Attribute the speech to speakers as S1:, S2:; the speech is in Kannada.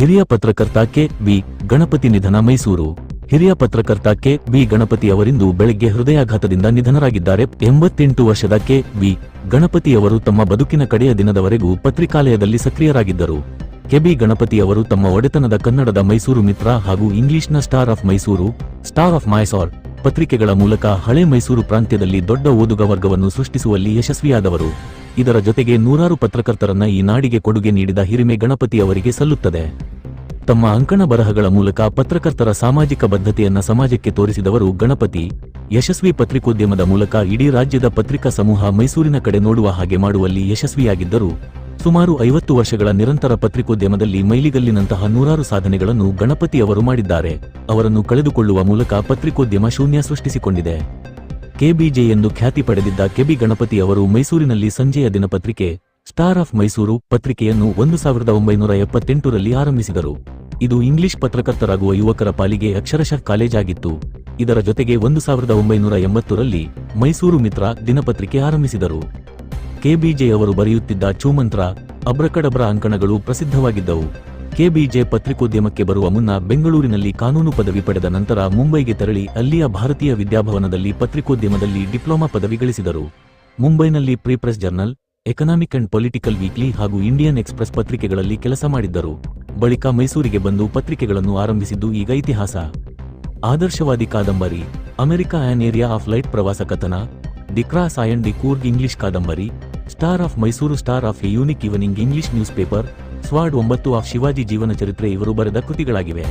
S1: ಹಿರಿಯ ಪತ್ರಕರ್ತ ಕೆ ವಿ. ಗಣಪತಿ ನಿಧನ ಮೈಸೂರು. ಹಿರಿಯ ಪತ್ರಕರ್ತ ಕೆ ವಿ. ಗಣಪತಿ ಅವರಿಂದು ಬೆಳಗ್ಗೆ ಹೃದಯಾಘಾತದಿಂದ ನಿಧನರಾಗಿದ್ದಾರೆ. ಎಂಬತ್ತೆಂಟು ವರ್ಷದ ಕೆ ವಿ. ಗಣಪತಿ ಅವರು ತಮ್ಮ ಬದುಕಿನ ಕಡೆಯ ದಿನದವರೆಗೂ ಪತ್ರಿಕಾಲಯದಲ್ಲಿ ಸಕ್ರಿಯರಾಗಿದ್ದರು. ಕೆಬಿ ಗಣಪತಿ ಅವರು ತಮ್ಮ ಒಡೆತನದ ಕನ್ನಡದ ಮೈಸೂರು ಮಿತ್ರ ಹಾಗೂ ಇಂಗ್ಲಿಷ್ನ star of Mysore, star of Mysore ಪತ್ರಿಕೆಗಳ ಮೂಲಕ ಹಳೆ ಮೈಸೂರು ಪ್ರಾಂತ್ಯದಲ್ಲಿ ದೊಡ್ಡ ಓದುಗ ವರ್ಗವನ್ನು ಸೃಷ್ಟಿಸುವಲ್ಲಿ ಯಶಸ್ವಿಯಾದವರು. ಇದರ ಜೊತೆಗೆ ನೂರಾರು ಪತ್ರಕರ್ತರನ್ನ ಈ ನಾಡಿಗೆ ಕೊಡುಗೆ ನೀಡಿದ ಹಿರಿಮೆ ಗಣಪತಿ ಅವರಿಗೆ ಸಲ್ಲುತ್ತದೆ. ತಮ್ಮ ಅಂಕಣ ಬರಹಗಳ ಮೂಲಕ ಪತ್ರಕರ್ತರ ಸಾಮಾಜಿಕ ಬದ್ಧತೆಯನ್ನ ಸಮಾಜಕ್ಕೆ ತೋರಿಸಿದವರು ಗಣಪತಿ. ಯಶಸ್ವಿ ಪತ್ರಿಕೋದ್ಯಮದ ಮೂಲಕ ಇಡೀ ರಾಜ್ಯದ ಪತ್ರಿಕಾ ಸಮೂಹ ಮೈಸೂರಿನ ಕಡೆ ನೋಡುವ ಹಾಗೆ ಮಾಡುವಲ್ಲಿ ಯಶಸ್ವಿಯಾಗಿದ್ದರು. ಸುಮಾರು ಐವತ್ತು ವರ್ಷಗಳ ನಿರಂತರ ಪತ್ರಿಕೋದ್ಯಮದಲ್ಲಿ ಮೈಲಿಗಲ್ಲಿನಂತಹ ನೂರಾರು ಸಾಧನೆಗಳನ್ನು ಗಣಪತಿ ಅವರು ಮಾಡಿದ್ದಾರೆ. ಅವರನ್ನು ಕಳೆದುಕೊಳ್ಳುವ ಮೂಲಕ ಪತ್ರಿಕೋದ್ಯಮ ಶೂನ್ಯ ಸೃಷ್ಟಿಸಿಕೊಂಡಿದೆ. ಕೆಬಿಜೆ ಎಂದು ಖ್ಯಾತಿ ಪಡೆದಿದ್ದ ಕೆಬಿ ಗಣಪತಿ ಅವರು ಮೈಸೂರಿನಲ್ಲಿ ಸಂಜೆಯ ದಿನಪತ್ರಿಕೆ, ಸ್ಟಾರ್ ಆಫ್ ಮೈಸೂರು ಪತ್ರಿಕೆಯನ್ನು ಒಂದು ಸಾವಿರದ ಒಂಬೈನೂರ ಎಪ್ಪತ್ತೆಂಟರಲ್ಲಿ ಆರಂಭಿಸಿದರು. ಇದು ಇಂಗ್ಲಿಷ್ ಪತ್ರಕರ್ತರಾಗುವ ಯುವಕರ ಪಾಲಿಗೆ ಅಕ್ಷರಶಃ ಕಾಲೇಜ್ ಆಗಿತ್ತು. ಇದರ ಜೊತೆಗೆ ಒಂದು ಸಾವಿರದ ಒಂಬೈನೂರ ಎಂಬತ್ತರಲ್ಲಿ ಮೈಸೂರು ಮಿತ್ರ ದಿನಪತ್ರಿಕೆ ಆರಂಭಿಸಿದರು. ಕೆಬಿಜೆ ಅವರು ಬರೆಯುತ್ತಿದ್ದ ಚೂಮಂತ್ರ, ಅಬ್ರಕಡಬ್ರ ಅಂಕಣಗಳು ಪ್ರಸಿದ್ಧವಾಗಿದ್ದವು. ಕೆಬಿಜೆ ಪತ್ರಿಕೋದ್ಯಮಕ್ಕೆ ಬರುವ ಮುನ್ನ ಬೆಂಗಳೂರಿನಲ್ಲಿ ಕಾನೂನು ಪದವಿ ಪಡೆದ ನಂತರ ಮುಂಬೈಗೆ ತೆರಳಿ ಅಲ್ಲಿಯ ಭಾರತೀಯ ವಿದ್ಯಾಭವನದಲ್ಲಿ ಪತ್ರಿಕೋದ್ಯಮದಲ್ಲಿ ಡಿಪ್ಲೊಮಾ ಪದವಿ ಗಳಿಸಿದರು. ಮುಂಬೈನಲ್ಲಿ free press journal, economic and political weekly ಹಾಗೂ ಇಂಡಿಯನ್ ಎಕ್ಸ್ಪ್ರೆಸ್ ಪತ್ರಿಕೆಗಳಲ್ಲಿ ಕೆಲಸ ಮಾಡಿದ್ದರು. ಬಳಿಕ ಮೈಸೂರಿಗೆ ಬಂದು ಪತ್ರಿಕೆಗಳನ್ನು ಆರಂಭಿಸಿದ್ದು ಈಗ ಇತಿಹಾಸ. ಆದರ್ಶವಾದಿ ಕಾದಂಬರಿ, America on area of light ಪ್ರವಾಸ ಕಥನ, the cross and the Coorg English ಕಾದಂಬರಿ, star of Mysore, star of a unique evening English news paper, sword ಒಂಬತ್ತು ಆಫ್ ಶಿವಾಜಿ ಜೀವನ ಚರಿತ್ರೆ ಇವರು ಬರೆದ ಕೃತಿಗಳಾಗಿವೆ.